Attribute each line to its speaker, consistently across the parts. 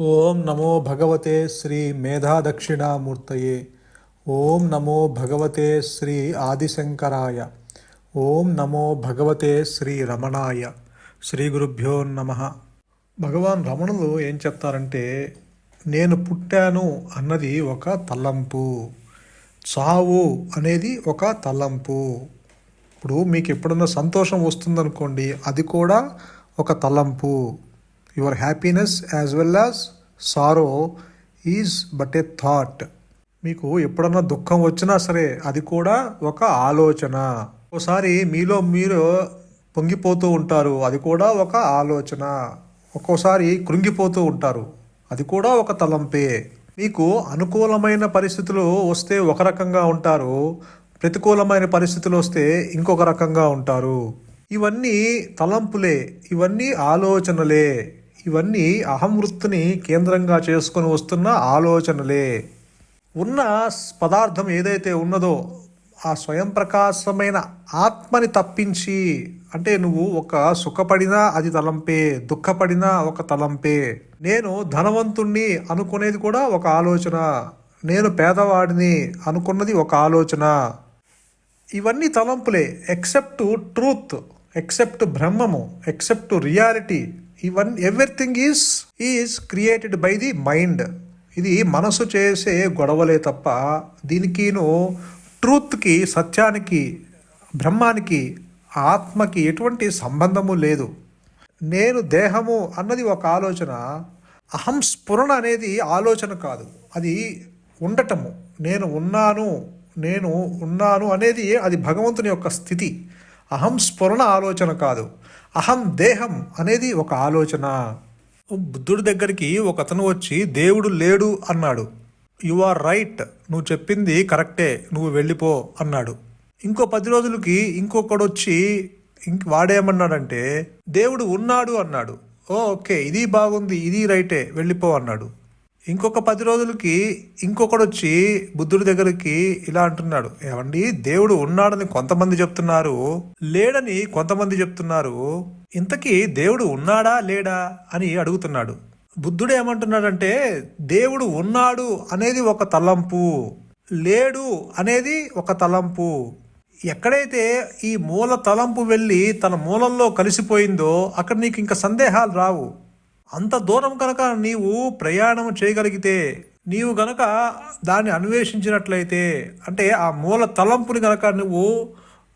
Speaker 1: ఓం నమో భగవతే శ్రీ మేధాదక్షిణామూర్తయే. ఓం నమో భగవతే శ్రీ ఆదిశంకరాయ. ఓం నమో భగవతే శ్రీ రమణాయ. శ్రీ గురుభ్యో నమ. భగవాన్ రమణులు ఏం చెప్తారంటే నేను పుట్టాను అన్నది ఒక తలంపు. చావు అనేది ఒక తలంపు. ఇప్పుడు మీకు ఎప్పుడన్నా సంతోషం వస్తుందనుకోండి అది కూడా ఒక తలంపు. Your happiness as well as sorrow is but a thought. మీకు ఎప్పుడన్నా దుఃఖం వచ్చినా సరే అది కూడా ఒక ఆలోచన. ఒకసారి మీలో మీరు పొంగిపోతూ ఉంటారు అది కూడా ఒక ఆలోచన. ఒక్కోసారి కృంగిపోతూ ఉంటారు అది కూడా ఒక తలంపే. మీకు అనుకూలమైన పరిస్థితులు వస్తే ఒక రకంగా ఉంటారు ప్రతికూలమైన పరిస్థితులు వస్తే ఇంకొక రకంగా ఉంటారు. ఇవన్నీ తలంపులే ఇవన్నీ ఆలోచనలే. ఇవన్నీ అహం వృత్తిని కేంద్రంగా చేసుకొని వస్తున్న ఆలోచనలే. ఉన్న పదార్థం ఏదైతే ఉన్నదో ఆ స్వయం ప్రకాశమైన ఆత్మని తప్పించి అంటే నువ్వు ఒక సుఖపడినా అది తలంపే దుఃఖపడినా ఒక తలంపే. నేను ధనవంతుణ్ణి అనుకునేది కూడా ఒక ఆలోచన. నేను పేదవాడిని అనుకున్నది ఒక ఆలోచన. ఇవన్నీ తలంపులే. ఎక్సెప్ట్ ట్రూత్ ఎక్సెప్ట్ బ్రహ్మము except reality even everything is is created by the mind ఇది మనసు చేసే గొడవలే తప్ప దీనికిను ట్రూత్కి సత్యానికి బ్రహ్మానికి ఆత్మకి ఎటువంటి సంబంధము లేదు. నేను దేహము అన్నది ఒక ఆలోచన అహం స్ఫురణ అనేది ఆలోచన కాదు. అది ఉండటము. నేను ఉన్నాను నేను ఉన్నాను అనేది అది భగవంతుని యొక్క స్థితి. అహం స్ఫురణ ఆలోచన కాదు. అహం దేహం అనేది ఒక ఆలోచన. బుద్ధుడి దగ్గరికి ఒక అతను వచ్చి దేవుడు లేడు అన్నాడు. యు ఆర్ రైట్ నువ్వు చెప్పింది కరెక్టే. నువ్వు వెళ్ళిపో అన్నాడు. ఇంకో పది రోజులకి ఇంకొకడు వచ్చి ఇంక వాడేమన్నాడంటే దేవుడు ఉన్నాడు అన్నాడు. ఓ ఓకే. ఇది బాగుంది. ఇది రైటే. వెళ్ళిపో అన్నాడు. ఇంకొక పది రోజులకి ఇంకొకడు వచ్చి బుద్ధుడి దగ్గరికి ఇలా అంటున్నాడు. ఏమండి దేవుడు ఉన్నాడని కొంతమంది చెప్తున్నారు లేడని కొంతమంది చెప్తున్నారు. ఇంతకీ దేవుడు ఉన్నాడా లేడా? అని అడుగుతున్నాడు. బుద్ధుడు ఏమంటున్నాడంటే దేవుడు ఉన్నాడు అనేది ఒక తలంపు లేడు అనేది ఒక తలంపు. ఎక్కడైతే ఈ మూల తలంపు వెళ్ళి తన మూలంలో కలిసిపోయిందో అక్కడ నీకు ఇంకా సందేహాలు రావు. అంత దూరం కనుక నీవు ప్రయాణం చేయగలిగితే నీవు గనక దాన్ని అన్వేషించినట్లయితే అంటే ఆ మూల తలంపుని గనక నువ్వు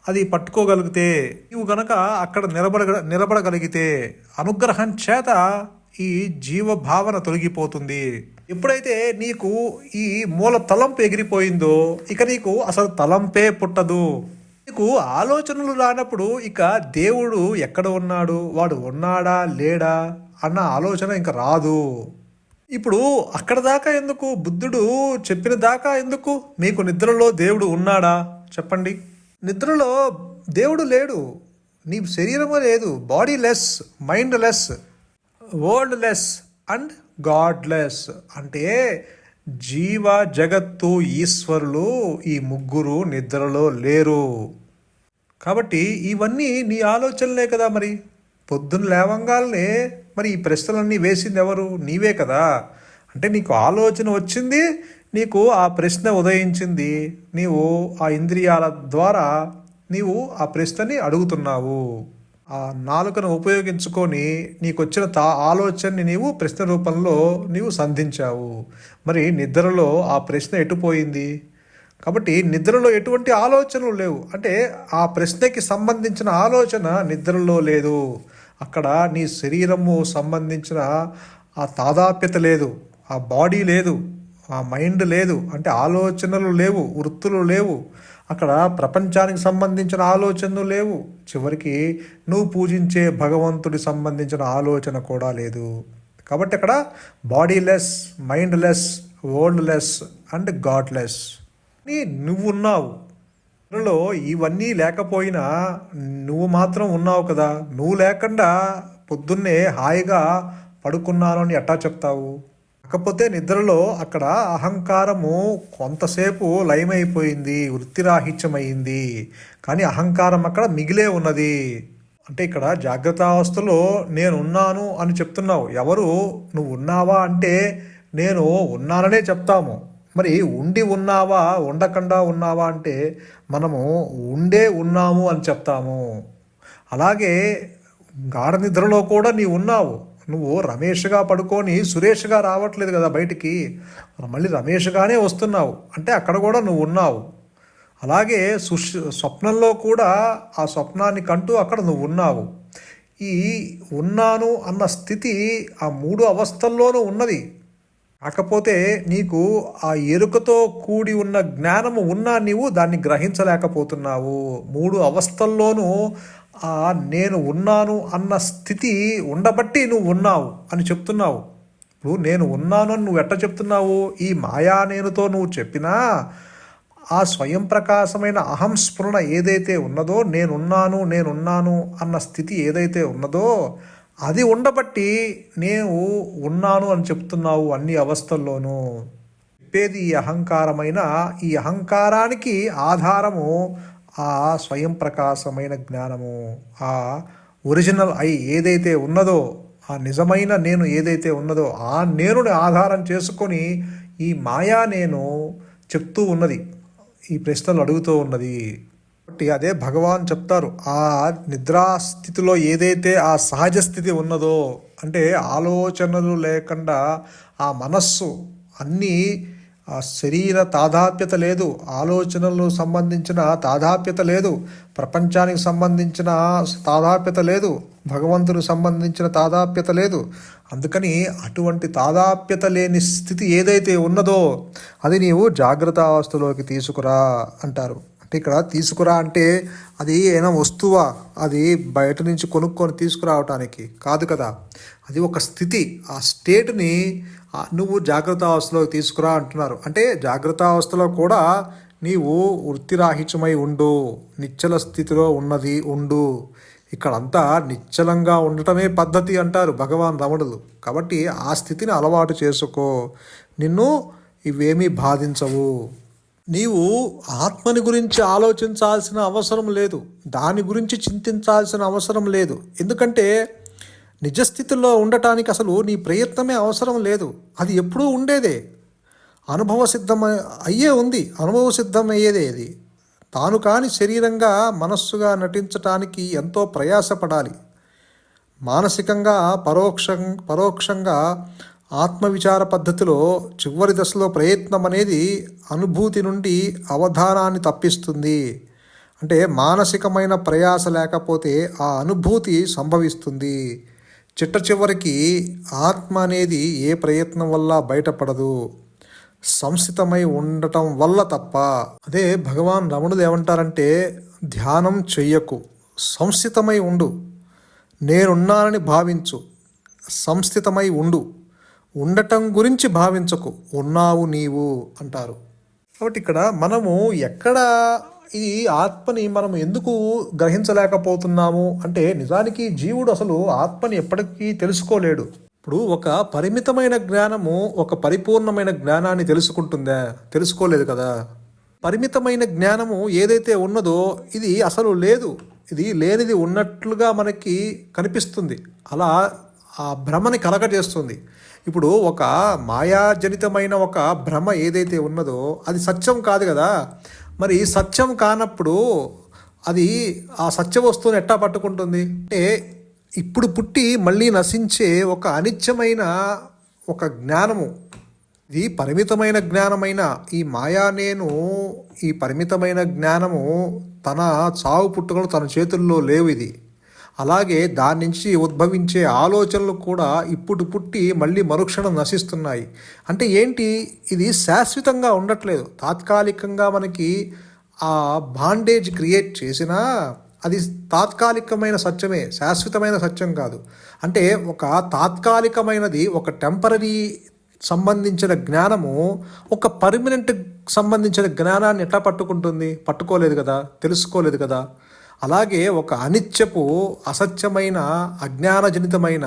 Speaker 1: అది పట్టుకోగలిగితే నీవు గనక అక్కడ నిలబడ నిలబడగలిగితే అనుగ్రహం చేత ఈ జీవ భావన తొలగిపోతుంది. ఎప్పుడైతే నీకు ఈ మూల తలంపు ఎగిరిపోయిందో ఇక నీకు అసలు తలంపే పుట్టదు. నీకు ఆలోచనలు రానప్పుడు ఇక దేవుడు ఎక్కడ ఉన్నాడు? వాడు ఉన్నాడా? లేడా? అన్న ఆలోచన ఇంకా రాదు. ఇప్పుడు అక్కడ దాకా ఎందుకు? బుద్ధుడు చెప్పిన దాకా ఎందుకు? మీకు నిద్రలో దేవుడు ఉన్నాడా? చెప్పండి. నిద్రలో దేవుడు లేడు. నీ శరీరము లేదు. Bodyless mindless worldless and godless. అంటే జీవ జగత్తు ఈశ్వరులు ఈ ముగ్గురు నిద్రలో లేరు. కాబట్టి ఇవన్నీ నీ ఆలోచనలే కదా మరి. పొద్దున్న లేవంగానే మరి ఈ ప్రశ్నలన్నీ వేసింది ఎవరు? నీవే కదా. అంటే నీకు ఆలోచన వచ్చింది నీకు ఆ ప్రశ్న ఉదయించింది. నీవు ఆ ఇంద్రియాల ద్వారా నీవు ఆ ప్రశ్నని అడుగుతున్నావు. ఆ నాలుకను ఉపయోగించుకొని నీకు వచ్చిన తా ఆలోచనని నీవు ప్రశ్న రూపంలో నీవు సంధించావు. మరి నిద్రలో ఆ ప్రశ్న ఎటుపోయింది కాబట్టి నిద్రలో ఎటువంటి ఆలోచనలు లేవు. అంటే ఆ ప్రశ్నకి సంబంధించిన ఆలోచన నిద్రలో లేదు. అక్కడ నీ శరీరము సంబంధించిన ఆ తాదాప్యత లేదు ఆ బాడీ లేదు ఆ మైండ్ లేదు అంటే ఆలోచనలు లేవు వృత్తులు లేవు. అక్కడ ప్రపంచానికి సంబంధించిన ఆలోచనలు లేవు. చివరికి నువ్వు పూజించే భగవంతుడి సంబంధించిన ఆలోచన కూడా లేదు. కాబట్టి అక్కడ bodiless mindless worldless less and godless. నీ నువ్వు ఉన్నావు లో ఇవన్నీ లేకపోయినా నువ్వు మాత్రం ఉన్నావు కదా. నువ్వు లేకుండా పొద్దున్నే హాయిగా పడుకున్నాను అని ఎట్టా చెప్తావు? కాకపోతే నిద్రలో అక్కడ అహంకారము కొంతసేపు లయమైపోయింది వృత్తిరాహిత్యమైంది. కానీ అహంకారం అక్కడ మిగిలే ఉన్నది. అంటే ఇక్కడ జాగ్రత్త అవస్థలో నేను ఉన్నాను అని చెప్తున్నావు. ఎవరు? నువ్వు ఉన్నావా అంటే నేను ఉన్నాననే చెప్తాము. మరి ఉండి ఉన్నావా ఉండకుండా ఉన్నావా అంటే మనము ఉండే ఉన్నాము అని చెప్తాము. అలాగే గాఢ నిద్రలో కూడా నీ ఉన్నావు. నువ్వు రమేష్గా పడుకొని సురేష్గా రావట్లేదు కదా బయటికి. మళ్ళీ రమేష్గానే వస్తున్నావు. అంటే అక్కడ కూడా నువ్వు ఉన్నావు. అలాగే సుష్ స్వప్నంలో కూడా ఆ స్వప్నాన్ని కంటూ అక్కడ నువ్వు ఉన్నావు. ఈ ఉన్నాను అన్న స్థితి ఆ మూడు అవస్థల్లోనూ ఉన్నది. కాకపోతే నీకు ఆ ఎరుకతో కూడి ఉన్న జ్ఞానము ఉన్నా నీవు దాన్ని గ్రహించలేకపోతున్నావు. మూడు అవస్థల్లోనూ ఆ నేను ఉన్నాను అన్న స్థితి ఉండబట్టి నువ్వు ఉన్నావు అని చెప్తున్నావు. ఇప్పుడు నేను ఉన్నాను అని నువ్వు ఎట్ట చెప్తున్నావు? ఈ మాయా నేనుతో నువ్వు చెప్పినా ఆ స్వయం ప్రకాశమైన అహం స్ఫురణ ఏదైతే ఉన్నదో నేనున్నాను నేనున్నాను అన్న స్థితి ఏదైతే ఉన్నదో అది ఉండబట్టి నేను ఉన్నాను అని చెప్తున్నావు అన్ని అవస్థల్లోనూ. చెప్పేది ఈ అహంకారమైన ఈ అహంకారానికి ఆధారము ఆ స్వయం ప్రకాశమైన జ్ఞానము. ఆ ఒరిజినల్ ఐ ఏదైతే ఉన్నదో ఆ నిజమైన నేను ఏదైతే ఉన్నదో ఆ నేనుని ఆధారం చేసుకొని ఈ మాయా నేను చెప్తూ ఉన్నది. ఈ ప్రశ్నలు అడుగుతూ ఉన్నది. కాబట్టి అదే భగవాన్ చెప్తారు ఆ నిద్రాస్థితిలో ఏదైతే ఆ సహజ స్థితి ఉన్నదో అంటే ఆలోచనలు లేకుండా ఆ మనస్సు అన్నీ ఆ శరీర తాదాప్యత లేదు ఆలోచనలు సంబంధించిన తాదాప్యత లేదు ప్రపంచానికి సంబంధించిన తాదాప్యత లేదు భగవంతునికి సంబంధించిన తాదాప్యత లేదు. అందుకని అటువంటి తాదాప్యత లేని స్థితి ఏదైతే ఉన్నదో అది నీవు జాగ్రత్త అవస్థలోకి తీసుకురా అంటారు. అంటే ఇక్కడ తీసుకురా అంటే అది ఏమైనా వస్తువా? అది బయట నుంచి కొనుక్కొని తీసుకురావటానికి. కాదు కదా. అది ఒక స్థితి. ఆ స్టేట్ని నువ్వు జాగ్రత్త అవస్థలోకి తీసుకురా అంటున్నారు. అంటే జాగ్రత్త అవస్థలో కూడా నీవు వృత్తిరాహిత్యమై ఉండు. నిశ్చల స్థితిలో ఉన్నది ఉండు. ఇక్కడంతా నిశ్చలంగా ఉండటమే పద్ధతి అంటారు భగవాన్ రమణులు. కాబట్టి ఆ స్థితిని అలవాటు చేసుకో. నిన్ను ఇవేమీ బాధించవు. నీవు ఆత్మని గురించి ఆలోచించాల్సిన అవసరం లేదు. దాని గురించి చింతించాల్సిన అవసరం లేదు. ఎందుకంటే నిజస్థితిలో ఉండటానికి అసలు నీ ప్రయత్నమే అవసరం లేదు. అది ఎప్పుడూ ఉండేదే. అనుభవ సిద్ధం అయ్యే ఉంది. అనుభవ సిద్ధం అయ్యేదే అది. తాను కాని శరీరంగా మనస్సుగా నటించటానికి ఎంతో ప్రయాసపడాలి. మానసికంగా పరోక్షం పరోక్షంగా ఆత్మవిచార పద్ధతిలో చివరి దశలో ప్రయత్నం అనేది అనుభూతి నుండి అవధానాన్ని తప్పిస్తుంది. అంటే మానసికమైన ప్రయాస లేకపోతే ఆ అనుభూతి సంభవిస్తుంది. చిట్ట చివరికి ఆత్మ అనేది ఏ ప్రయత్నం వల్ల బయటపడదు? సంస్థితమై ఉండటం వల్ల తప్ప. అదే భగవాన్ రమణుడు ఏమంటారంటే ధ్యానం చెయ్యకు సంస్థితమై ఉండు. నేనున్నానని భావించు సంస్థితమై ఉండు. ఉండటం గురించి భావించకు. ఉన్నావు నీవు అంటారు. కాబట్టి ఇక్కడ మనము ఎక్కడ ఈ ఆత్మని మనం ఎందుకు గ్రహించలేకపోతున్నాము అంటే నిజానికి జీవుడు అసలు ఆత్మని ఎప్పటికీ తెలుసుకోలేడు. ఇప్పుడు ఒక పరిమితమైన జ్ఞానము ఒక పరిపూర్ణమైన జ్ఞానాన్ని తెలుసుకుంటుందా? తెలుసుకోలేదు కదా. పరిమితమైన జ్ఞానము ఏదైతే ఉన్నదో ఇది అసలు లేదు. ఇది లేనిది ఉన్నట్లుగా మనకి కనిపిస్తుంది. అలా ఆ భ్రమని కలగజేస్తుంది. ఇప్పుడు ఒక మాయాజనితమైన ఒక భ్రమ ఏదైతే ఉన్నదో అది సత్యం కాదు కదా. మరి సత్యం కానప్పుడు అది ఆ సత్య వస్తువుని ఎట్టా పట్టుకుంటుంది? అంటే ఇప్పుడు పుట్టి మళ్ళీ నశించే ఒక అనిత్యమైన ఒక జ్ఞానము. ఇది పరిమితమైన జ్ఞానమైన ఈ మాయా నేను ఈ పరిమితమైన జ్ఞానము తన చావు పుట్టుకలు తన చేతుల్లో లేవు ఇది. అలాగే దాని నుంచి ఉద్భవించే ఆలోచనలు కూడా ఇప్పుడు పుట్టి మళ్ళీ మరుక్షణం నశిస్తున్నాయి. అంటే ఏంటి? ఇది శాశ్వతంగా ఉండట్లేదు. తాత్కాలికంగా మనకి ఆ బాండేజ్ క్రియేట్ చేసినా అది తాత్కాలికమైన సత్యమే. శాశ్వతమైన సత్యం కాదు. అంటే ఒక తాత్కాలికమైనది ఒక టెంపరీ సంబంధించిన జ్ఞానము ఒక పర్మనెంట్ సంబంధించిన జ్ఞానాన్ని ఎట్లా పట్టుకుంటుంది? పట్టుకోలేదు కదా? తెలుసుకోలేదు కదా? అలాగే ఒక అనిత్యపు అసత్యమైన అజ్ఞానజనితమైన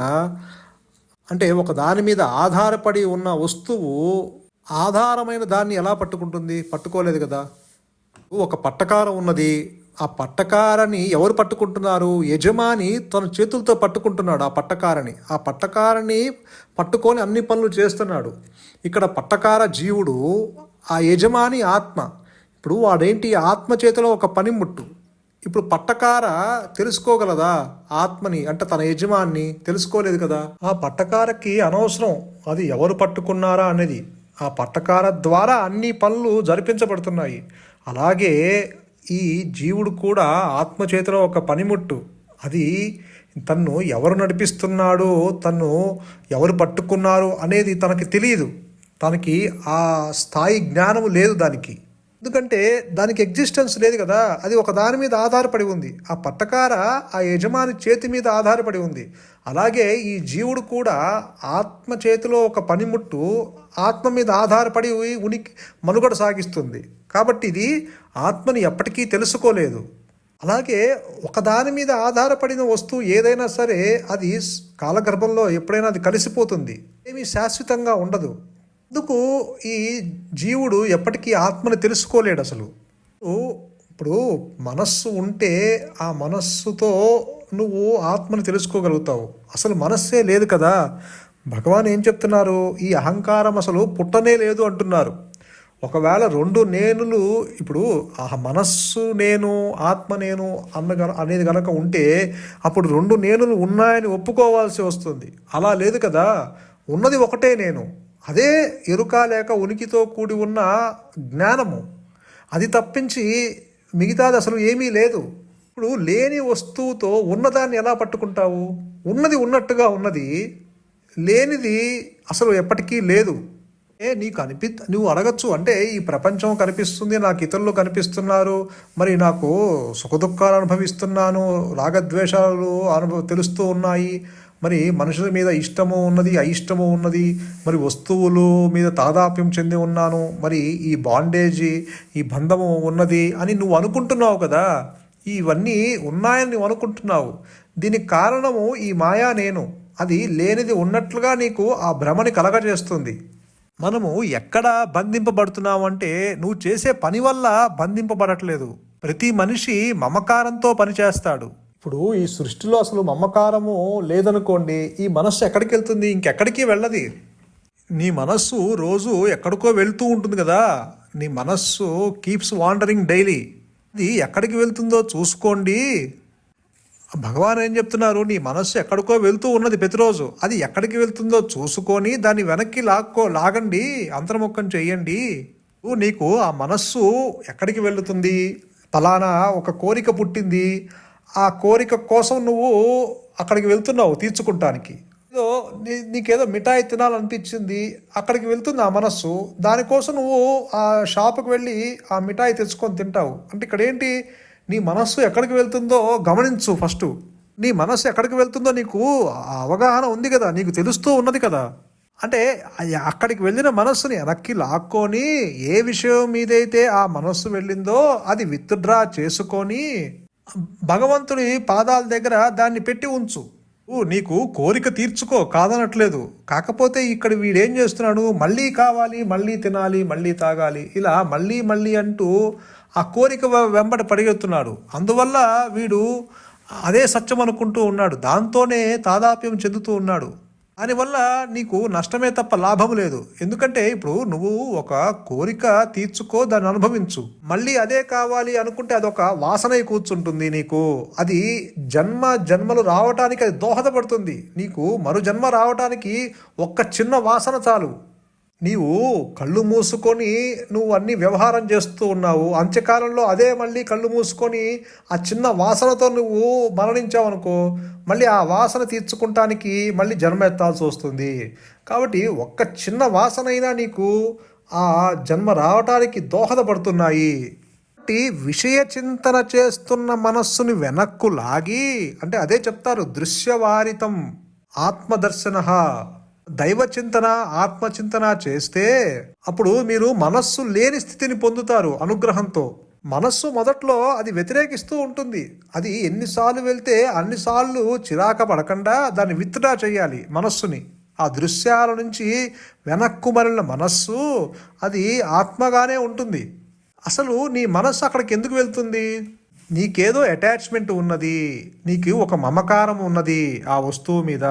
Speaker 1: అంటే ఒక దాని మీద ఆధారపడి ఉన్న వస్తువు ఆధారమైన దాన్ని ఎలా పట్టుకుంటుంది? పట్టుకోలేదు కదా. ఒక పట్టకారం ఉన్నది. ఆ పట్టకారని ఎవరు పట్టుకుంటున్నారు? యజమాని తన చేతులతో పట్టుకుంటున్నాడు ఆ పట్టకారని ఆ పట్టకారని పట్టుకొని అన్ని పనులు చేస్తున్నాడు. ఇక్కడ పట్టకార జీవుడు ఆ యజమాని ఆత్మ. ఇప్పుడు వాడేంటి? ఆత్మ చేతిలో ఒక పనిముట్టు. ఇప్పుడు పట్టకార తెలుసుకోగలదా? ఆత్మని అంటే తన యజమాన్ని తెలుసుకోలేదు కదా? ఆ పట్టకారకి అనవసరం. అది ఎవరు పట్టుకున్నారా అనేది. ఆ పట్టకార ద్వారా అన్ని పనులు జరిపించబడుతున్నాయి. అలాగే ఈ జీవుడు కూడా ఆత్మ చేతిలో ఒక పనిముట్టు. అది తన్ను ఎవరు నడిపిస్తున్నాడో తన్ను ఎవరు పట్టుకున్నారు అనేది తనకి తెలియదు. తనకి ఆ స్థాయి జ్ఞానము లేదు దానికి. ఎందుకంటే దానికి ఎగ్జిస్టెన్స్ లేదు కదా. అది ఒక దాని మీద ఆధారపడి ఉంది. ఆ పట్టకార ఆ యజమాని చేతి మీద ఆధారపడి ఉంది. అలాగే ఈ జీవుడు కూడా ఆత్మ చేతిలో ఒక పనిముట్టు ఆత్మ మీద ఆధారపడి ఉనికి మనుగడ సాగిస్తుంది. కాబట్టి ఇది ఆత్మని ఎప్పటికీ తెలుసుకోలేదు. అలాగే ఒకదాని మీద ఆధారపడిన వస్తువు ఏదైనా సరే అది కాలగర్భంలో ఎప్పుడైనా అది కలిసిపోతుంది. ఏమీ శాశ్వతంగా ఉండదు. అందుకు ఈ జీవుడు ఎప్పటికీ ఆత్మని తెలుసుకోలేడు అసలు? ఇప్పుడు మనస్సు ఉంటే ఆ మనస్సుతో నువ్వు ఆత్మని తెలుసుకోగలుగుతావు. అసలు మనస్సే లేదు కదా. భగవాన్ ఏం చెప్తున్నారు? ఈ అహంకారం అసలు పుట్టనే లేదు అంటున్నారు. ఒకవేళ రెండు నేనులు ఇప్పుడు ఆ మనస్సు నేను ఆత్మ నేను అన్న అనేది గనక ఉంటే అప్పుడు రెండు నేనులు ఉన్నాయని ఒప్పుకోవాల్సి వస్తుంది. అలా లేదు కదా. ఉన్నది ఒకటే నేను. అదే ఎరుక లేక ఉనికితో కూడి ఉన్న జ్ఞానము. అది తప్పించి మిగతాది అసలు ఏమీ లేదు. ఇప్పుడు లేని వస్తువుతో ఉన్నదాన్ని ఎలా పట్టుకుంటావు? ఉన్నది ఉన్నట్టుగా ఉన్నది లేనిది అసలు ఎప్పటికీ లేదు. ఏ నీకు అనిపి నువ్వు అడగచ్చు. అంటే ఈ ప్రపంచం కనిపిస్తుంది నాకు ఇతరులు కనిపిస్తున్నారు మరి నాకు సుఖదుఖాలు అనుభవిస్తున్నాను రాగద్వేషాలు అనుభవ తెలుస్తూ ఉన్నాయి. మరి మనుషుల మీద ఇష్టము ఉన్నది అయిష్టము ఉన్నది మరి వస్తువులు మీద తాదాప్యం చెంది ఉన్నాను మరి ఈ బాండేజీ ఈ బంధము ఉన్నది అని నువ్వు అనుకుంటున్నావు కదా. ఇవన్నీ ఉన్నాయని నువ్వు అనుకుంటున్నావు. దీనికి కారణము ఈ మాయా నేను. అది లేనిది ఉన్నట్లుగా నీకు ఆ భ్రమని కలగజేస్తుంది. మనము ఎక్కడ బంధింపబడుతున్నామంటే నువ్వు చేసే పని వల్ల బంధింపబడట్లేదు. ప్రతి మనిషి మమకారంతో పనిచేస్తాడు. ఇప్పుడు ఈ సృష్టిలో అసలు మమకారము లేదనుకోండి ఈ మనస్సు ఎక్కడికి వెళ్తుంది? ఇంకెక్కడికి వెళ్ళది? నీ మనస్సు రోజు ఎక్కడికో వెళ్తూ ఉంటుంది కదా. నీ మనస్సు కీప్స్ వాండరింగ్ డైలీ అది ఎక్కడికి వెళ్తుందో చూసుకోండి. భగవాన్ ఏం చెప్తున్నారు? నీ మనస్సు ఎక్కడికో వెళ్తూ ఉన్నది ప్రతిరోజు. అది ఎక్కడికి వెళ్తుందో చూసుకొని దాన్ని వెనక్కి లాక్కో లాగండి. అంతర్ముఖం చేయండి నీకు ఆ మనస్సు ఎక్కడికి వెళుతుంది? ఫలానా ఒక కోరిక పుట్టింది. ఆ కోరిక కోసం నువ్వు అక్కడికి వెళ్తున్నావు తీర్చుకుంటానికి. ఏదో నీ నీకేదో మిఠాయి తినాలనిపించింది అక్కడికి వెళ్తుంది ఆ మనస్సు దానికోసం నువ్వు ఆ షాప్కి వెళ్ళి ఆ మిఠాయి తెచ్చుకొని తింటావు. అంటే ఇక్కడ ఏంటి నీ మనస్సు ఎక్కడికి వెళ్తుందో గమనించు ఫస్ట్. నీ మనస్సు ఎక్కడికి వెళ్తుందో నీకు ఆ అవగాహన ఉంది కదా నీకు తెలుస్తూ ఉన్నది కదా. అంటే అక్కడికి వెళ్ళిన మనస్సుని వెనక్కి లాక్కొని ఏ విషయం మీదైతే ఆ మనస్సు వెళ్ళిందో అది విత్డ్రా చేసుకొని భగవంతుని పాదాల దగ్గర దాన్ని పెట్టి ఉంచు. నీకు కోరిక తీర్చుకో కాదనట్లేదు. కాకపోతే ఇక్కడ వీడేం చేస్తున్నాడు? మళ్ళీ కావాలి మళ్ళీ తినాలి మళ్ళీ తాగాలి. ఇలా మళ్ళీ మళ్ళీ అంటూ ఆ కోరిక వెంబడ పడిగెత్తున్నాడు పరిగెత్తున్నాడు అందువల్ల వీడు అదే సత్యం అనుకుంటూ ఉన్నాడు. దాంతోనే తాదాప్యం చెందుతూ ఉన్నాడు. దానివల్ల నీకు నష్టమే తప్ప లాభం లేదు. ఎందుకంటే ఇప్పుడు నువ్వు ఒక కోరిక తీర్చుకో దాన్ని అనుభవించు. మళ్ళీ అదే కావాలి అనుకుంటే అదొక వాసనై కూర్చుంటుంది నీకు. అది జన్మ జన్మలు రావటానికి అది దోహదపడుతుంది. నీకు మరు జన్మ రావటానికి ఒక్క చిన్న వాసన చాలు. నీవు కళ్ళు మూసుకొని నువ్వు అన్ని వ్యవహారం చేస్తూ ఉన్నావు. అంత్యకాలంలో అదే మళ్ళీ కళ్ళు మూసుకొని ఆ చిన్న వాసనతో నువ్వు మరణించావు అనుకో మళ్ళీ ఆ వాసన తీర్చుకుంటానికి మళ్ళీ జన్మ ఎత్తాల్సి వస్తుంది. కాబట్టి ఒక్క చిన్న వాసనైనా నీకు ఆ జన్మ రావటానికి దోహదపడుతున్నాయి. కాబట్టి విషయ చింతన చేస్తున్న మనస్సుని వెనక్కు లాగి అంటే అదే చెప్తారు దృశ్యవారితం ఆత్మదర్శన. దైవ చింతన ఆత్మచింతన చేస్తే అప్పుడు మీరు మనస్సు లేని స్థితిని పొందుతారు అనుగ్రహంతో. మనస్సు మొదట్లో అది వ్యతిరేకిస్తూ ఉంటుంది. అది ఎన్నిసార్లు వెళ్తే అన్నిసార్లు చిరాక పడకుండా దాన్ని విత్డ్రా చేయాలి మనస్సుని. ఆ దృశ్యాల నుంచి వెనక్కు మరలిన మనస్సు అది ఆత్మగానే ఉంటుంది. అసలు నీ మనస్సు అక్కడికి ఎందుకు వెళ్తుంది? నీకేదో అటాచ్మెంట్ ఉన్నది. నీకు ఒక మమకారం ఉన్నది ఆ వస్తువు మీద.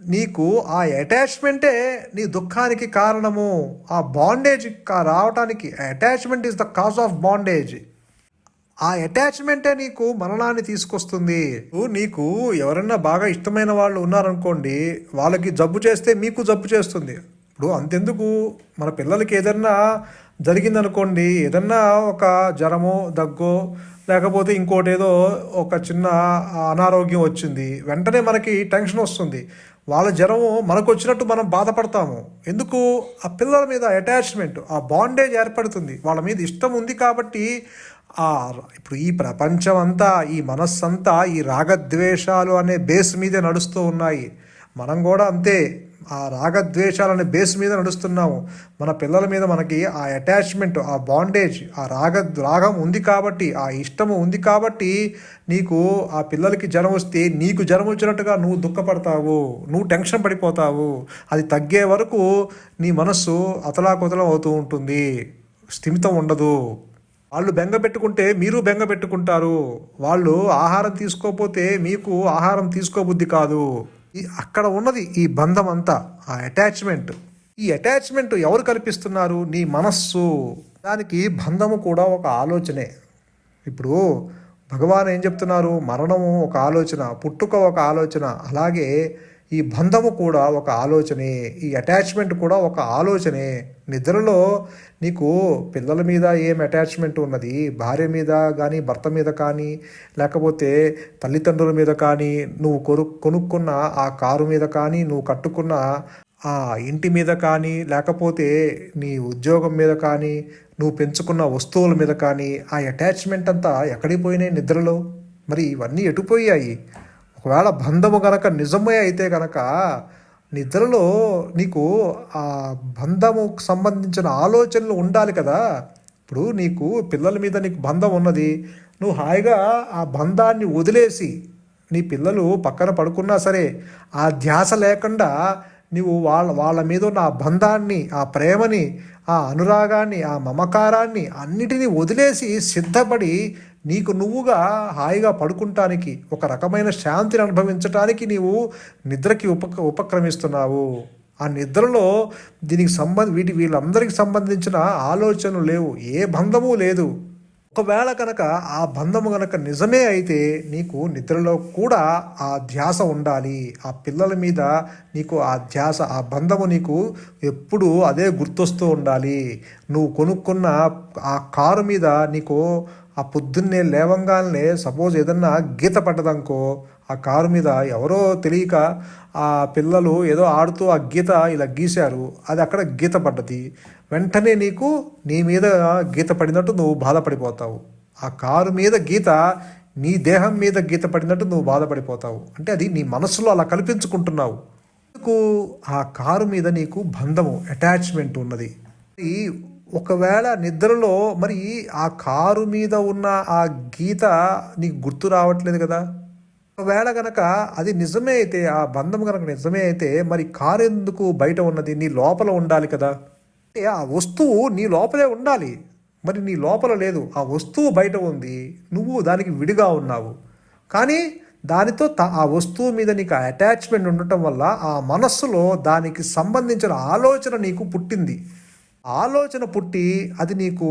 Speaker 1: నీకు ఆ అటాచ్మెంటే నీ దుఃఖానికి కారణము. ఆ బాండేజ్ రావటానికి attachment is the cause of bondage ఆ అటాచ్మెంటే నీకు మరణాన్ని తీసుకొస్తుంది. నీకు ఎవరన్నా బాగా ఇష్టమైన వాళ్ళు ఉన్నారనుకోండి వాళ్ళకి జబ్బు చేస్తే మీకు జబ్బు చేస్తుంది. ఇప్పుడు అంతెందుకు? మన పిల్లలకి ఏదన్నా జరిగిందనుకోండి ఏదన్నా ఒక జ్వరమో దగ్గో లేకపోతే ఇంకోటి ఏదో ఒక చిన్న అనారోగ్యం వచ్చింది వెంటనే మనకి టెన్షన్ వస్తుంది. వాళ్ళ జ్వరము మనకు వచ్చినట్టు మనం బాధపడతాము. ఎందుకు? ఆ పిల్లల మీద అటాచ్మెంట్ ఆ బాండేజ్ ఏర్పడుతుంది. వాళ్ళ మీద ఇష్టం ఉంది కాబట్టి ఆ ఇప్పుడు ఈ ప్రపంచం అంతా ఈ మనస్సంతా ఈ రాగద్వేషాలు అనే బేస్ మీదే నడుస్తూ ఉన్నాయి. మనం కూడా అంతే. ఆ రాగద్వేషాలు బేస్ మీద నడుస్తున్నాము. మన పిల్లల మీద మనకి ఆ అటాచ్మెంట్ ఆ బాండేజ్ ఆ రాగ రాగం ఉంది కాబట్టి ఆ ఇష్టము ఉంది కాబట్టి నీకు ఆ పిల్లలకి జ్వరం వస్తే నీకు జ్వరం వచ్చినట్టుగా నువ్వు దుఃఖపడతావు నువ్వు టెన్షన్ పడిపోతావు. అది తగ్గే వరకు నీ మనస్సు అతలాకుతలం అవుతూ ఉంటుంది. స్థిమితం ఉండదు. వాళ్ళు బెంగ పెట్టుకుంటే మీరు బెంగ పెట్టుకుంటారు. వాళ్ళు ఆహారం తీసుకోకపోతే మీకు ఆహారం తీసుకోబుద్ధి కాదు. అక్కడ ఉన్నది ఈ బంధం అంతా ఆ అటాచ్మెంట్ ఈ అటాచ్మెంట్ ఎవరు కల్పిస్తున్నారు? నీ మనస్సు. దానికి బంధము కూడా ఒక ఆలోచనే. ఇప్పుడు భగవాన్ ఏం చెప్తున్నారు? మరణము ఒక ఆలోచన పుట్టుక ఒక ఆలోచన. అలాగే ఈ బంధము కూడా ఒక ఆలోచనే ఈ అటాచ్మెంట్ కూడా ఒక ఆలోచనే. నిద్రలో నీకు పిల్లల మీద ఏం అటాచ్మెంట్ ఉన్నది? భార్య మీద కానీ భర్త మీద కానీ లేకపోతే తల్లిదండ్రుల మీద కానీ నువ్వు కొను కొనుక్కున్న ఆ కారు మీద కానీ నువ్వు కట్టుకున్న ఆ ఇంటి మీద కానీ లేకపోతే నీ ఉద్యోగం మీద కానీ నువ్వు పెంచుకున్న వస్తువుల మీద కానీ ఆ అటాచ్మెంట్ అంతా ఎక్కడికి పోయినాయి నిద్రలో? మరి ఇవన్నీ ఎటుపోయాయి? ఒకవేళ బంధము గనక నిజమే అయితే గనక నిద్రలో నీకు ఆ బంధముకు సంబంధించిన ఆలోచనలు ఉండాలి కదా. ఇప్పుడు నీకు పిల్లల మీద నీకు బంధం ఉన్నది. నువ్వు హాయిగా ఆ బంధాన్ని వదిలేసి నీ పిల్లలు పక్కన పడుకున్నా సరే ఆ ధ్యాస లేకుండా నీవు వాళ్ళ వాళ్ళ మీద ఉన్న ఆ బంధాన్ని ఆ ప్రేమని ఆ అనురాగాన్ని ఆ మమకారాన్ని అన్నిటినీ వదిలేసి సిద్ధపడి నీకు నువ్వుగా హాయిగా పడుకుంటానికి ఒక రకమైన శాంతిని అనుభవించటానికి నీవు నిద్రకి ఉప ఉపక్రమిస్తున్నావు. ఆ నిద్రలో దీనికి సంబంధ వీటి వీళ్ళందరికీ సంబంధించిన ఆలోచనలు లేవు ఏ బంధము లేదు. ఒకవేళ కనుక ఆ బంధము కనుక నిజమే అయితే నీకు నిద్రలో కూడా ఆ ధ్యాస ఉండాలి. ఆ పిల్లల మీద నీకు ఆ ధ్యాస ఆ బంధము నీకు ఎప్పుడు అదే గుర్తొస్తూ ఉండాలి. నువ్వు కొనుక్కున్న ఆ కారు మీద నీకు ఆ పొద్దున్నే లేవంగానే సపోజ్ ఏదన్నా గీత పడ్డదనుకో ఆ కారు మీద ఎవరో తెలియక ఆ పిల్లలు ఏదో ఆడుతూ ఆ గీత ఇలా గీశారు అది అక్కడ గీత పడ్డది. వెంటనే నీకు నీ మీద గీత పడినట్టు నువ్వు బాధపడిపోతావు. ఆ కారు మీద గీత నీ దేహం మీద గీత పడినట్టు నువ్వు బాధపడిపోతావు. అంటే అది నీ మనసులో అలా కల్పించుకుంటున్నావు. నీకు ఆ కారు మీద నీకు బంధము అటాచ్మెంట్ ఉన్నది. ఈ ఒకవేళ నిద్రలో మరి ఆ కారు మీద ఉన్న ఆ గీత నీకు గుర్తు రావట్లేదు కదా? ఒకవేళ కనుక అది నిజమే అయితే ఆ బంధం కనుక నిజమే అయితే మరి కారు ఎందుకు బయట ఉన్నది? నీ లోపల ఉండాలి కదా. అంటే ఆ వస్తువు నీ లోపలే ఉండాలి. మరి నీ లోపల లేదు. ఆ వస్తువు బయట ఉంది. నువ్వు దానికి విడిగా ఉన్నావు. కానీ దానితో ఆ వస్తువు మీద నీకు అటాచ్మెంట్ ఉండటం వల్ల ఆ మనస్సులో దానికి సంబంధించిన ఆలోచన నీకు పుట్టింది. ఆలోచన పుట్టి అది నీకు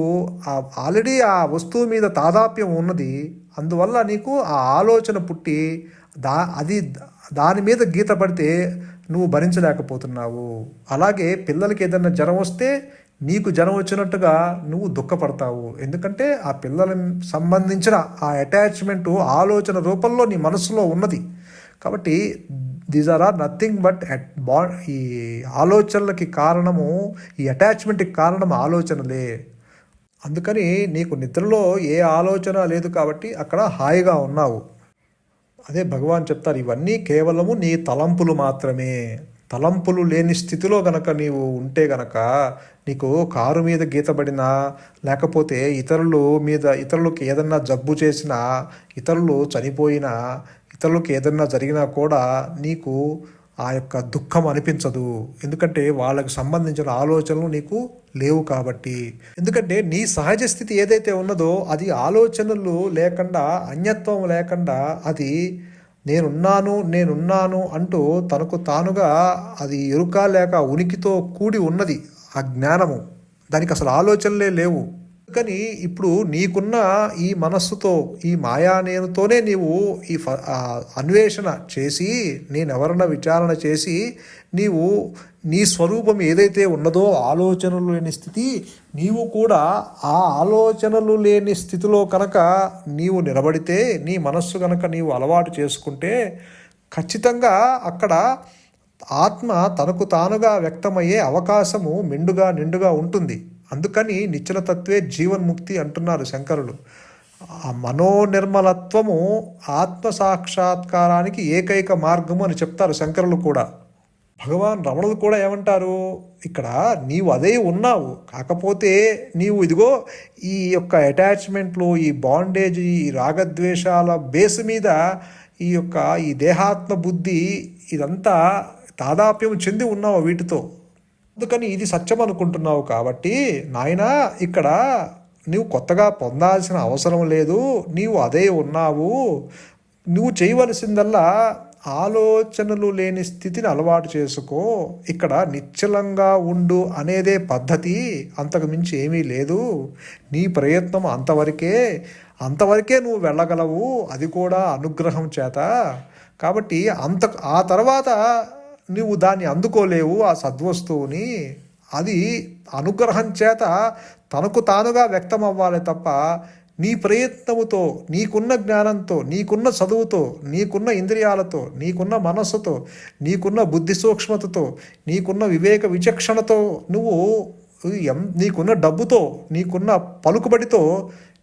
Speaker 1: ఆల్రెడీ ఆ వస్తువు మీద తాదాప్యం ఉన్నది. అందువల్ల నీకు ఆ ఆలోచన పుట్టి దా అది దాని మీద గీత పడితే నువ్వు భరించలేకపోతున్నావు. అలాగే పిల్లలకి ఏదైనా జ్వరం వస్తే నీకు జ్వరం వచ్చినట్టుగా నువ్వు దుఃఖపడతావు. ఎందుకంటే ఆ పిల్లల సంబంధించిన ఆ అటాచ్మెంట్ ఆలోచన రూపంలో నీ మనసులో ఉన్నది. కాబట్టి these are are nothing but at బా ఈ ఆలోచనలకి కారణము ఈ అటాచ్మెంట్కి కారణం ఆలోచనలే. అందుకని నీకు నిద్రలో ఏ ఆలోచన లేదు కాబట్టి అక్కడ హాయిగా ఉన్నావు. అదే భగవాన్ చెప్తారు ఇవన్నీ కేవలము నీ తలంపులు మాత్రమే. తలంపులు లేని స్థితిలో గనక నీవు ఉంటే గనక నీకు కారు మీద గీతబడినా లేకపోతే ఇతరులు మీద ఇతరులకు ఏదన్నా జబ్బు చేసినా ఇతరులు చనిపోయినా ఇతరులకు ఏదన్నా జరిగినా కూడా నీకు ఆ యొక్క దుఃఖం అనిపించదు. ఎందుకంటే వాళ్ళకు సంబంధించిన ఆలోచనలు నీకు లేవు కాబట్టి. ఎందుకంటే నీ సహజ స్థితి ఏదైతే ఉన్నదో అది ఆలోచనలు లేకుండా అన్యత్వం లేకుండా అది నేనున్నాను నేనున్నాను అంటూ తనకు తానుగా అది ఎరుక లేక ఉనికితో కూడి ఉన్నది ఆ జ్ఞానము. దానికి అసలు ఆలోచనలే లేవు. కానీ ఇప్పుడు నీకున్న ఈ మనస్సుతో ఈ మాయా నేనుతోనే నీవు ఈ ఫ అన్వేషణ చేసి నేనెవరన్నా విచారణ చేసి నీవు నీ స్వరూపం ఏదైతే ఉన్నదో ఆలోచనలు లేని స్థితి నీవు కూడా ఆ ఆలోచనలు లేని స్థితిలో కనుక నీవు నిలబడితే నీ మనస్సు కనుక నీవు అలవాటు చేసుకుంటే ఖచ్చితంగా అక్కడ ఆత్మ తనకు తానుగా వ్యక్తమయ్యే అవకాశము మెండుగా నిండుగా ఉంటుంది. అందుకని నిశ్చల తత్వే జీవన్ముక్తి అంటున్నారు శంకరులు. ఆ మనోనిర్మలత్వము ఆత్మ సాక్షాత్కారానికి ఏకైక మార్గము అని చెప్తారు శంకరులు కూడా. భగవాన్ రమణులు కూడా ఏమంటారు? ఇక్కడ నీవు అదే ఉన్నావు. కాకపోతే నీవు ఇదిగో ఈ యొక్క అటాచ్మెంట్లు ఈ బాండేజ్ ఈ రాగద్వేషాల బేస్ మీద ఈ యొక్క ఈ దేహాత్మ బుద్ధి ఇదంతా తాదాప్యం చెంది ఉన్నావు వీటితో. అందుకని ఇది సత్యం అనుకుంటున్నావు కాబట్టి నాయనా ఇక్కడ నువ్వు కొత్తగా పొందాల్సిన అవసరం లేదు నీవు అదే ఉన్నావు. నువ్వు చేయవలసిందల్లా ఆలోచనలు లేని స్థితిని అలవాటు చేసుకో. ఇక్కడ నిశ్చలంగా ఉండు అనేదే పద్ధతి అంతకు మించి ఏమీ లేదు. నీ ప్రయత్నం అంతవరకే అంతవరకే నువ్వు వెళ్ళగలవు అది కూడా అనుగ్రహం చేత. కాబట్టి అంత ఆ తర్వాత నువ్వు దాన్ని అందుకోలేవు ఆ సద్వస్తువుని. అది అనుగ్రహం చేత తనకు తానుగా వ్యక్తం అవ్వాలి తప్ప నీ ప్రయత్నముతో నీకున్న జ్ఞానంతో నీకున్న చదువుతో నీకున్న ఇంద్రియాలతో నీకున్న మనస్సుతో నీకున్న బుద్ధి సూక్ష్మతతో నీకున్న వివేక విచక్షణతో నువ్వు ఎం నీకున్న డబ్బుతో నీకున్న పలుకుబడితో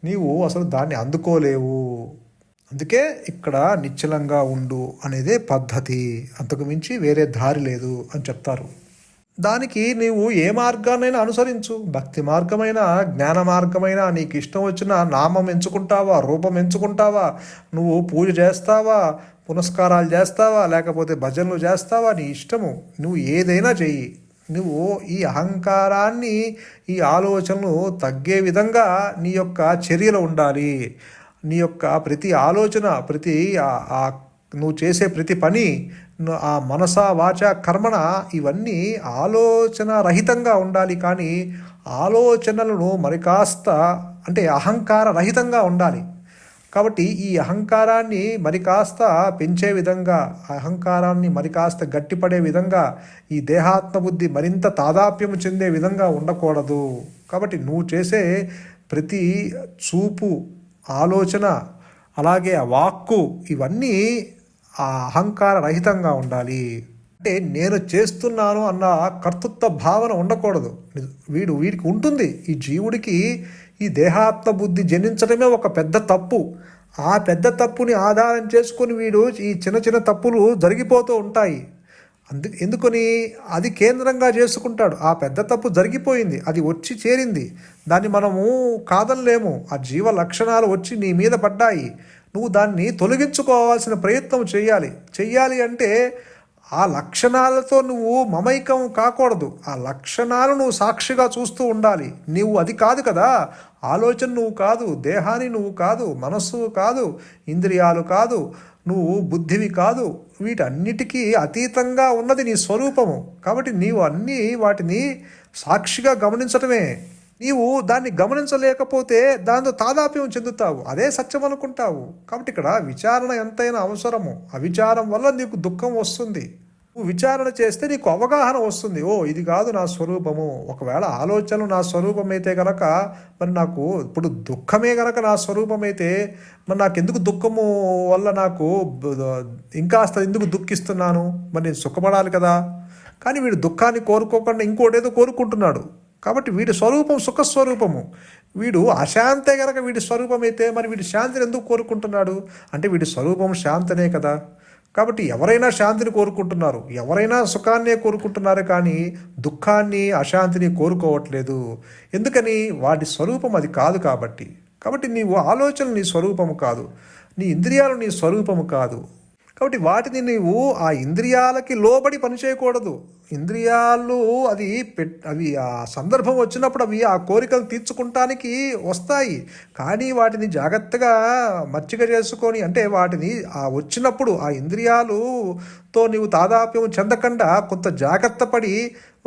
Speaker 1: నీవు అసలు దాన్ని అందుకోలేవు. అందుకే ఇక్కడ నిశ్చలంగా ఉండు అనేదే పద్ధతి. అంతకు మించి వేరే దారి లేదు అని చెప్తారు. దానికి నీవు ఏ మార్గాన్నైనా అనుసరించు. భక్తి మార్గమైన జ్ఞాన మార్గమైన నీకు ఇష్టం వచ్చిన నామం ఎంచుకుంటావా రూపం ఎంచుకుంటావా నువ్వు పూజ చేస్తావా పునస్కారాలు చేస్తావా లేకపోతే భజనలు చేస్తావా నీ ఇష్టము. నువ్వు ఏదైనా చెయ్యి. నువ్వు ఈ అహంకారాన్ని ఈ ఆలోచనలు తగ్గే విధంగా నీ యొక్క చర్యలు ఉండాలి. నీ యొక్క ప్రతి ఆలోచన ప్రతి ఆ- నువ్వు చేసే ప్రతి పని ఆ మనస వాచ కర్మణ ఇవన్నీ ఆలోచన రహితంగా ఉండాలి. కానీ ఆలోచనలను మరి కాస్త అంటే అహంకార రహితంగా ఉండాలి. కాబట్టి ఈ అహంకారాన్ని మరి కాస్త పెంచే విధంగా అహంకారాన్ని మరి కాస్త గట్టిపడే విధంగా ఈ దేహాత్మ బుద్ధి మరింత తాదాప్యము చెందే విధంగా ఉండకూడదు. కాబట్టి నువ్వు చేసే ప్రతి చూపు ఆలోచన అలాగే ఆ వాక్కు ఇవన్నీ ఆ అహంకార రహితంగా ఉండాలి. అంటే నేను చేస్తున్నాను అన్న కర్తృత్వ భావన ఉండకూడదు. వీడు వీడికి ఉంటుంది. ఈ జీవుడికి ఈ దేహాత్మ బుద్ధి జనించడమే ఒక పెద్ద తప్పు. ఆ పెద్ద తప్పుని ఆధారం చేసుకుని వీడు ఈ చిన్న చిన్న తప్పులు జరిగిపోతూ ఉంటాయి. అందుకు ఎందుకని? అది కేంద్రంగా చేసుకుంటాడు. ఆ పెద్ద తప్పు జరిగిపోయింది. అది వచ్చి చేరింది. దాన్ని మనము కాదనలేము. ఆ జీవ లక్షణాలు వచ్చి నీ మీద పడ్డాయి. నువ్వు దాన్ని తొలగించుకోవాల్సిన ప్రయత్నం చేయాలి. చెయ్యాలి అంటే ఆ లక్షణాలతో నువ్వు మమైకం కాకూడదు. ఆ లక్షణాలు నువ్వు సాక్షిగా చూస్తూ ఉండాలి. నువ్వు అది కాదు కదా. ఆలోచన నువ్వు కాదు. దేహాన్ని నువ్వు కాదు. మనస్సు కాదు. ఇంద్రియాలు కాదు. నువ్వు బుద్ధివి కాదు. వీటన్నిటికీ అతీతంగా ఉన్నది నీ స్వరూపము. కాబట్టి నీవు అన్నీ వాటిని సాక్షిగా గమనించటమే. నీవు దాన్ని గమనించలేకపోతే దాంతో తాదాప్యం చెందుతావు. అదే సత్యం అనుకుంటావు. కాబట్టి ఇక్కడ విచారణ ఎంతైనా అవసరము. అవిచారం వల్ల నీకు దుఃఖం వస్తుంది. నువ్వు విచారణ చేస్తే నీకు అవగాహన వస్తుంది. ఓ ఇది కాదు నా స్వరూపము. ఒకవేళ ఆలోచనలు నా స్వరూపం అయితే గనక మరి నాకు ఇప్పుడు దుఃఖమే గనక నా స్వరూపం అయితే మరి నాకు ఎందుకు దుఃఖము వల్ల నాకు ఇంకాస్త ఎందుకు దుఃఖిస్తున్నాను? మరి నేను సుఖపడాలి కదా. కానీ వీడు దుఃఖాన్ని కోరుకోకుండా ఇంకోటేదో కోరుకుంటున్నాడు. కాబట్టి వీడి స్వరూపం సుఖస్వరూపము. వీడు అశాంతే గనక వీడి స్వరూపం అయితే మరి వీడి శాంతిని ఎందుకు కోరుకుంటున్నాడు? అంటే వీడి స్వరూపం శాంతనే కదా. కాబట్టి ఎవరైనా శాంతిని కోరుకుంటున్నారు. ఎవరైనా సుఖాన్నే కోరుకుంటున్నారు కానీ దుఃఖాన్ని అశాంతిని కోరుకోవట్లేదు. ఎందుకని? వాటి స్వరూపం అది కాదు కాబట్టి. కాబట్టి నీవు ఆలోచన నీ స్వరూపము కాదు. నీ ఇంద్రియాలు నీ స్వరూపము కాదు. కాబట్టి వాటిని నీవు ఆ ఇంద్రియాలకి లోబడి పనిచేయకూడదు ఇంద్రియాలు అది పెట్ అవి ఆ సందర్భం వచ్చినప్పుడు అవి ఆ కోరికలు తీర్చుకుంటానికి వస్తాయి. కానీ వాటిని జాగ్రత్తగా మచ్చిక చేసుకొని అంటే వాటిని ఆ వచ్చినప్పుడు ఆ ఇంద్రియాలుతో నీవు తాదాప్యం చెందకుండా కొంత జాగ్రత్త పడి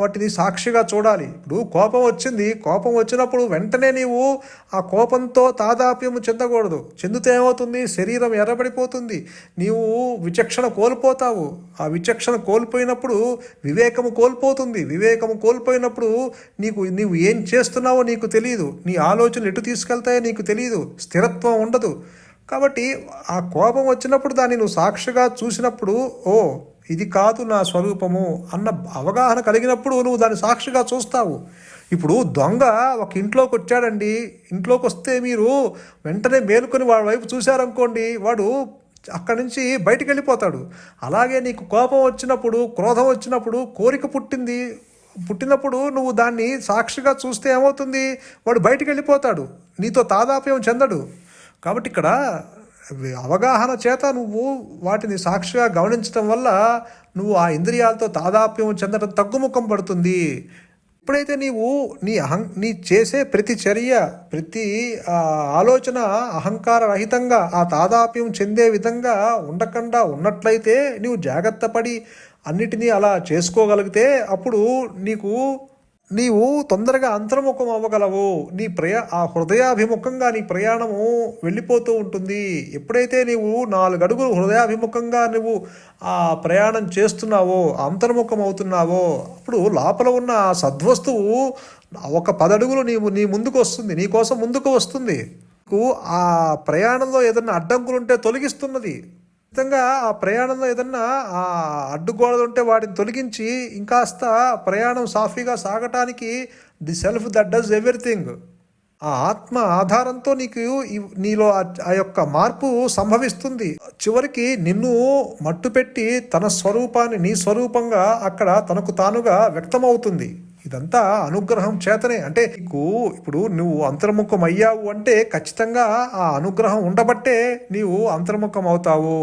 Speaker 1: వాటిని సాక్షిగా చూడాలి. ఇప్పుడు కోపం వచ్చింది. కోపం వచ్చినప్పుడు వెంటనే నీవు ఆ కోపంతో తాదాప్యము చెందకూడదు. చెందితే ఏమవుతుంది? శరీరం ఎర్రబడిపోతుంది. నీవు విచక్షణ కోల్పోతావు. ఆ విచక్షణ కోల్పోయినప్పుడు వివేకము కోల్పోతుంది. వివేకము కోల్పోయినప్పుడు నీకు నీవు ఏం చేస్తున్నావో నీకు తెలియదు నీ ఆలోచనలు ఎటు తీసుకెళ్తాయో నీకు తెలియదు స్థిరత్వం ఉండదు. కాబట్టి ఆ కోపం వచ్చినప్పుడు దాన్ని నువ్వు సాక్షిగా చూసినప్పుడు ఓ ఇది కాదు నా స్వరూపము అన్న అవగాహన కలిగినప్పుడు నువ్వు దాన్ని సాక్షిగా చూస్తావు. ఇప్పుడు దొంగ ఒక ఇంట్లోకి వచ్చాడండి. ఇంట్లోకి వస్తే మీరు వెంటనే మేలుకొని వాడి వైపు చూశారనుకోండి వాడు అక్కడి నుంచి బయటికి వెళ్ళిపోతాడు. అలాగే నీకు కోపం వచ్చినప్పుడు క్రోధం వచ్చినప్పుడు కోరిక పుట్టింది పుట్టినప్పుడు నువ్వు దాన్ని సాక్షిగా చూస్తే ఏమవుతుంది? వాడు బయటికి వెళ్ళిపోతాడు. నీతో తాదాప్యం చెందడు. కాబట్టి ఇక్కడ అవగాహన చేత నువ్వు వాటిని సాక్షిగా గమనించడం వల్ల నువ్వు ఆ ఇంద్రియాలతో తాదాప్యం చెందడం తగ్గుముఖం పడుతుంది. ఎప్పుడైతే నీవు నీ అహం నీ చేసే ప్రతి చర్య ప్రతి ఆలోచన అహంకార రహితంగా ఆ తాదాప్యం చెందే విధంగా ఉండకుండా ఉన్నట్లయితే నీవు జాగ్రత్త పడి అన్నిటినీ అలా చేసుకోగలిగితే అప్పుడు నీకు నీవు తొందరగా అంతర్ముఖం అవ్వగలవు. నీ ప్రయా ఆ హృదయాభిముఖంగా నీ ప్రయాణము వెళ్ళిపోతూ ఉంటుంది. ఎప్పుడైతే నీవు నాలుగు అడుగులు హృదయాభిముఖంగా నువ్వు ఆ ప్రయాణం చేస్తున్నావో అంతర్ముఖం అవుతున్నావో అప్పుడు లోపల ఉన్న ఆ సద్వస్తువు ఒక పదడుగులు నీవు నీ ముందుకు వస్తుంది. నీ కోసం ముందుకు వస్తుంది. ఆ ప్రయాణంలో ఏదైనా అడ్డంకులు ఉంటే తొలగిస్తున్నది. ఖచ్చితంగా ఆ ప్రయాణంలో ఏదన్నా ఆ అడ్డుగోడలు ఉంటే వాటిని తొలగించి ఇంకాస్త ప్రయాణం సాఫీగా సాగటానికి the self that does everything. ఆ ఆత్మ ఆధారంతో నీకు నీలో ఆ- ఆ యొక్క మార్పు సంభవిస్తుంది. చివరికి నిన్ను మట్టుపెట్టి తన స్వరూపాన్ని నీ స్వరూపంగా అక్కడ తనకు తానుగా వ్యక్తమవుతుంది. ఇదంతా అనుగ్రహం చేతనే. అంటే నీకు ఇప్పుడు నువ్వు అంతర్ముఖం అయ్యావు అంటే ఖచ్చితంగా ఆ అనుగ్రహం ఉండబట్టే నీవు అంతర్ముఖం అవుతావు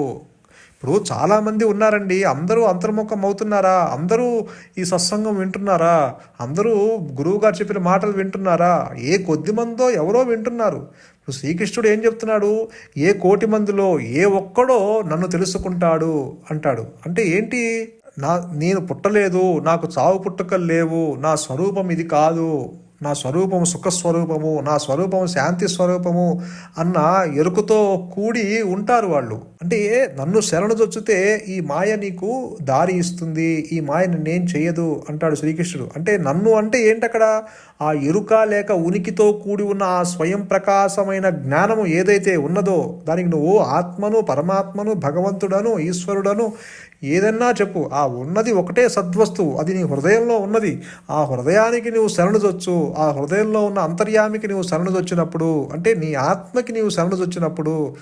Speaker 1: ఇప్పుడు చాలామంది ఉన్నారండి. అందరూ అంతర్ముఖం అవుతున్నారా అందరూ ఈ సత్సంగం వింటున్నారా? అందరూ గురువుగారు చెప్పిన మాటలు వింటున్నారా? ఏ కొద్ది మందో ఎవరో వింటున్నారు. ఇప్పుడు శ్రీకృష్ణుడు ఏం చెప్తున్నాడు? ఏ కోటి మందిలో ఏ ఒక్కడో నన్ను తెలుసుకుంటాడు అంటాడు. అంటే ఏంటి? నా నేను పుట్టలేదు నాకు చావు పుట్టుకలు లేవు నా స్వరూపం ఇది కాదు నా స్వరూపము సుఖస్వరూపము నా స్వరూపము శాంతి స్వరూపము అన్న ఎరుకుతో కూడి ఉంటారు వాళ్ళు. అంటే నన్ను శరణు చొచ్చితే ఈ మాయ నీకు దారి ఇస్తుంది ఈ మాయ నిన్నేం చేయదు అంటాడు శ్రీకృష్ణుడు. అంటే నన్ను అంటే ఏంటక్కడ? ఆ ఎరుక లేక ఉనికితో కూడి ఉన్న ఆ స్వయం ప్రకాశమైన జ్ఞానము ఏదైతే ఉన్నదో దానికి నువ్వు ఆత్మను పరమాత్మను భగవంతుడను ఈశ్వరుడను ఏదన్నా చెప్పు. ఆ ఉన్నది ఒకటే సద్వస్తువు. అది నీ హృదయంలో ఉన్నది. ఆ హృదయానికి నువ్వు శరణుదొచ్చు ఆ హృదయంలో ఉన్న అంతర్యామికి నువ్వు శరణుదొచ్చినప్పుడు అంటే నీ ఆత్మకి నీవు శరణుదొచ్చినప్పుడు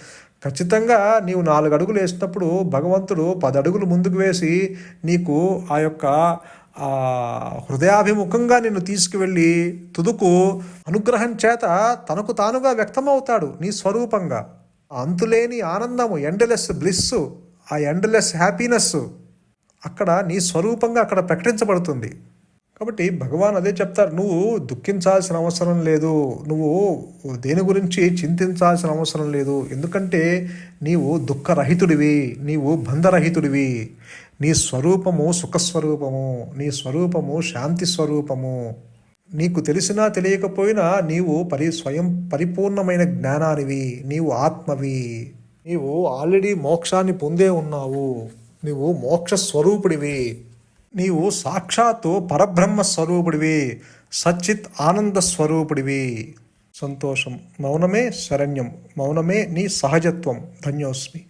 Speaker 1: ఖచ్చితంగా నీవు నాలుగు అడుగులు వేసినప్పుడు భగవంతుడు పది అడుగులు ముందుకు వేసి నీకు ఆ యొక్క హృదయాభిముఖంగా నిన్ను తీసుకువెళ్ళి తుదుకు అనుగ్రహం చేత తనకు తానుగా వ్యక్తమవుతాడు నీ స్వరూపంగా. అంతులేని ఆనందము ఎండలెస్ బ్లిస్సు ఆ ఎండ్లెస్ హ్యాపీనెస్ అక్కడ నీ స్వరూపంగా అక్కడ ప్రకటించబడుతుంది. కాబట్టి భగవాన్ అదే చెప్తారు నువ్వు దుఃఖించాల్సిన అవసరం లేదు నువ్వు దేని గురించి చింతించాల్సిన అవసరం లేదు ఎందుకంటే నీవు దుఃఖరహితుడివి నీవు బంధరహితుడివి. నీ స్వరూపము సుఖస్వరూపము నీ స్వరూపము శాంతి స్వరూపము. నీకు తెలిసినా తెలియకపోయినా నీవు పరి స్వయం పరిపూర్ణమైన జ్ఞానానివి నీవు ఆత్మవి. నీవు ఆల్రెడీ మోక్షాన్ని పొందే ఉన్నావు. నీవు మోక్ష స్వరూపుడివి నీవు సాక్షాత్తు పరబ్రహ్మ స్వరూపుడివి సచ్చిత్ ఆనంద స్వరూపుడివి సంతోషం మౌనమే శరణ్యం మౌనమే నీ సహజత్వం. ధన్యోస్మి.